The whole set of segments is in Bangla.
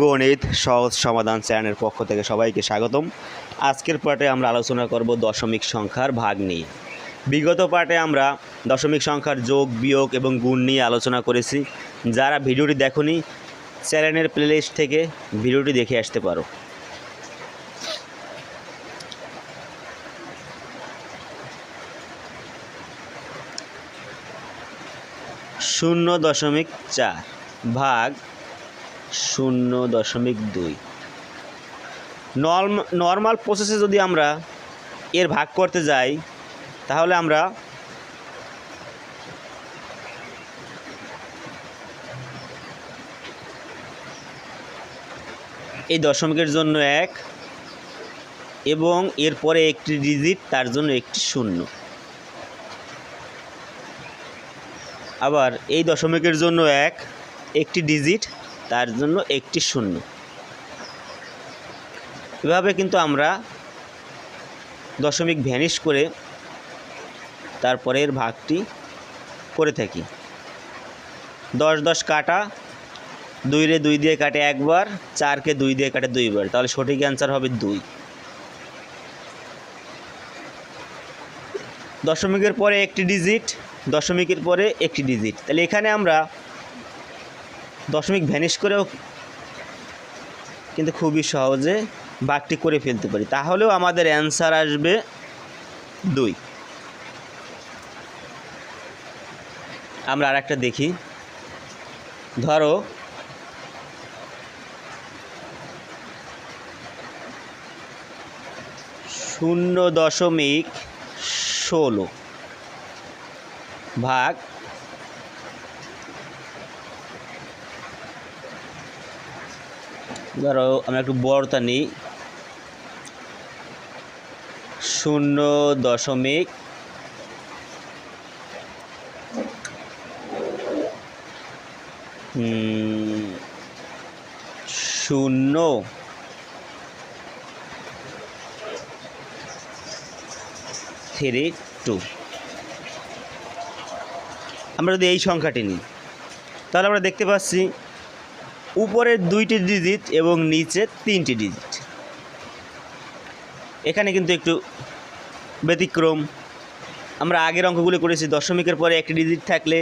গণিত, সহজ সমাধান চ্যানেলের পক্ষ থেকে সবাইকে স্বাগতম। আজকের পার্টে আমরা আলোচনা করব দশমিক সংখ্যার ভাগ নিয়ে। বিগত পার্টে আমরা দশমিক সংখ্যার যোগ, বিয়োগ এবং গুণ নিয়ে আলোচনা করেছি। যারা ভিডিওটি দেখনি, চ্যানেলের প্লেলিস্ট থেকে ভিডিওটি দেখে আসতে পারো। শূন্য দশমিক চার ভাগ শূন্য দশমিক দুই। নর্ম নর্মাল প্রসেসে যদি আমরা এর ভাগ করতে যাই, তাহলে আমরা এই দশমিকের জন্য এক এবং এরপরে একটি ডিজিট তার জন্য একটি শূন্য। আবার এই দশমিকের জন্য এক, একটি ডিজিট তার জন্য একটি শূন্য। এভাবে কিন্তু আমরা দশমিক ভ্যানিশ করে তারপরের ভাগটি করে থাকি। দশ দশ কাটা, দুই রে দুই দিয়ে কাটে একবার চারকে দুই দিয়ে কাটে দুইবার। তাহলে সঠিক অ্যান্সার হবে দুই। দশমিকের পরে একটি ডিজিট, দশমিকের পরে একটি ডিজিট। তাহলে এখানে আমরা দশমিক ভ্যানিশ করেও কিন্তু খুবই সহজে বাঘটি করে ফেলতে পারি। তাহলেও আমাদের অ্যান্সার আসবে দুই। আমরা আর একটা দেখি। ধরো, শূন্য দশমিক ষোলো ভাগ ধরো, আমরা একটু বড়টা নিই। শূন্য দশমিক শূন্য থ্রি টু। আমরা যদি এই সংখ্যাটি নিই, তাহলে আমরা দেখতে পাচ্ছি উপরের দুইটি ডিজিট এবং নিচে তিনটি ডিজিট এখানে কিন্তু একটু ব্যতিক্রম। আমরা আগের অঙ্কগুলো করেছি, দশমিকের পরে একটি ডিজিট থাকলে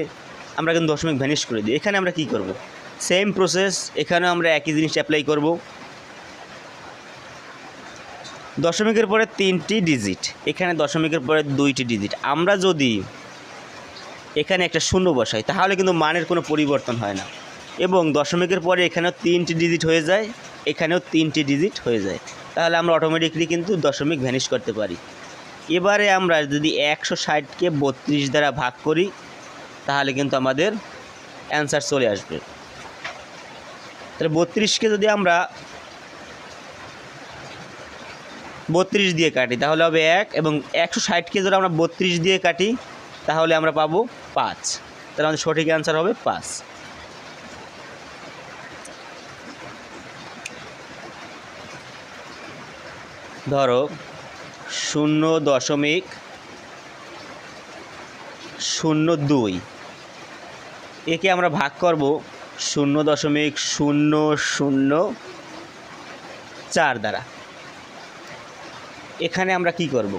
আমরা কিন্তু দশমিক ভ্যানিশ করে দিই। এখানে আমরা কি করব? সেম প্রসেস এখানে আমরা একই জিনিস অ্যাপ্লাই করব। দশমিকের পরে তিনটি ডিজিট এখানে দশমিকের পরে দুইটি ডিজিট আমরা যদি এখানে একটা শূন্য বসাই, তাহলে কিন্তু মানের কোনো পরিবর্তন হয় না। এবং দশমিকের পরে এখানেও তিনটি ডিজিট হয়ে যায়, এখানেও তিনটি ডিজিট হয়ে যায়। তাহলে আমরা অটোমেটিকলি কিন্তু দশমিক ভ্যানিশ করতে পারি। এবারে আমরা যদি একশো ষাটকে বত্রিশ দ্বারা ভাগ করি, তাহলে কিন্তু আমাদের অ্যান্সার চলে আসবে। তাহলে বত্রিশকে যদি আমরা বত্রিশ দিয়ে কাটি, তাহলে হবে এক, এবং একশো ষাটকে যদি আমরা বত্রিশ দিয়ে কাটি, তাহলে আমরা পাবো পাঁচ। তাহলে আমাদের সঠিক অ্যান্সার হবে পাঁচ। ধরো, শূন্য দশমিক শূন্য দুই। একে আমরা ভাগ করব শূন্য দশমিক শূন্য শূন্য চার দ্বারা। এখানে আমরা কি করব?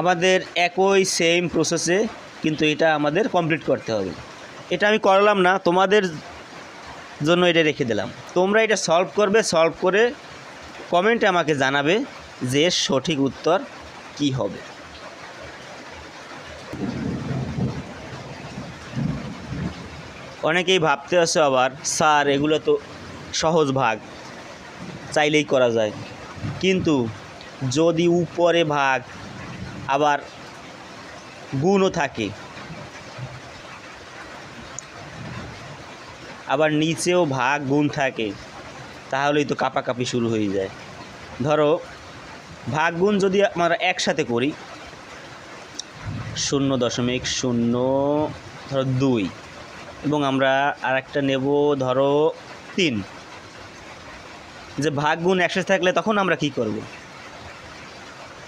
আমাদের একই সেম প্রসেসে কিন্তু এটা আমাদের কমপ্লিট করতে হবে। এটা আমি করলাম না, তোমাদের জন্য এটা রেখে দিলাম। তোমরা এটা সলভ করবে সলভ করে কমেন্টে আমাকে জানাবে যে সঠিক উত্তর কি হবে। অনেকেই ভাবতে আছে আবার, স্যার, এগুলো তো সহজ ভাগ, চাইলেই করা যায়। কিন্তু যদি উপরে ভাগ আবার গুণও থাকে আবার নিচেও ভাগ গুণ থাকে, তাহলেই তো কাপাকাপি শুরু হয়ে যায়। ধরো, ভাগ গুণ যদি আমরা একসাথে করি, শূন্য দশমিক শূন্য, ধরো দুই, এবং আমরা আরেকটা নেব, ধরো তিন। যে ভাগ গুণ একসাথে থাকলে তখন আমরা কি করব?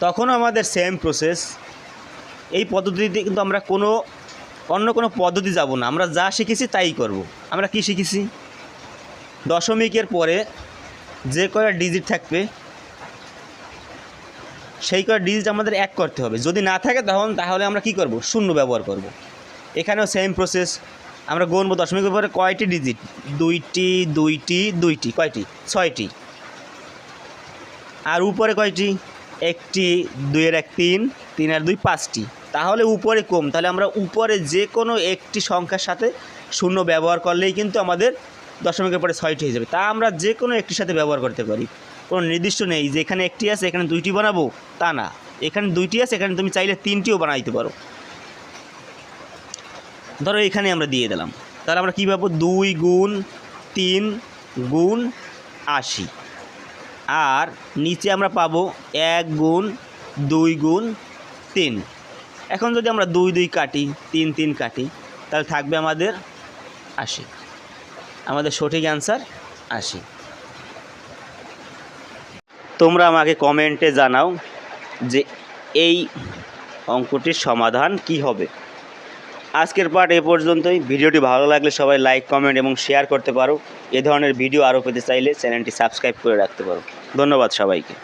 তখন আমাদের সেম প্রসেস এই পদ্ধতিতে কিন্তু আমরা কোনো অন্য কোনো পদ্ধতি যাব না। আমরা যা শিখেছি তাই করব। আমরা কি শিখেছি? দশমিকের পরে যে কয়টা ডিজিট থাকবে, সেই কয়টা ডিজিট আমাদের এক করতে হবে। যদি না থাকে তখন, তাহলে আমরা কি করব? শূন্য ব্যবহার করব। এখানেও সেম প্রসেস আমরা গণবো দশমিকের পরে কয়টি ডিজিট দুইটি দুইটি দুইটি। কয়টি? ছয়টি। আর উপরে কয়টি? একটি, দুইয়ের এক তিন তিন আর দুই পাঁচটি। তাহলে উপরে কম। তাহলে আমরা উপরে যে কোনো একটি সংখ্যার সাথে শূন্য ব্যবহার করলেই কিন্তু আমাদের দশমিকের পরে ছয়টি হয়ে যাবে। তা আমরা যে কোনো একটির সাথে ব্যবহার করতে পারি। কোনো নির্দিষ্ট নেই যে এখানে একটি আছে, এখানে দুইটি বানাবো, তা না। এখানে দুইটি আছে, এখানে তুমি চাইলে তিনটিও বানাইতে পারো। ধরো এখানে আমরা দিয়ে দিলাম। তাহলে আমরা কী পাবো? দুই গুণ তিন গুণ আশি। আর নিচে আমরা পাবো এক গুণ দুই গুণ তিন। এখন যদি আমরা দুই দুই কাটি, তিন তিন কাটি, তাহলে থাকবে আমাদের আশি। আমাদের সঠিক অ্যান্সার আশি। তোমরা আমাকে কমেন্টে জানাও যে এই অঙ্কটির সমাধান কি হবে। আজকের পার্ট এ পর্যন্তই। ভিডিওটি ভালো লাগলে সবাই লাইক কমেন্ট এবং শেয়ার করতে পারো। এ ধরনের ভিডিও আরও পেতে চাইলে চ্যানেলটি সাবস্ক্রাইব করে রাখতে পারো। ধন্যবাদ সবাইকে।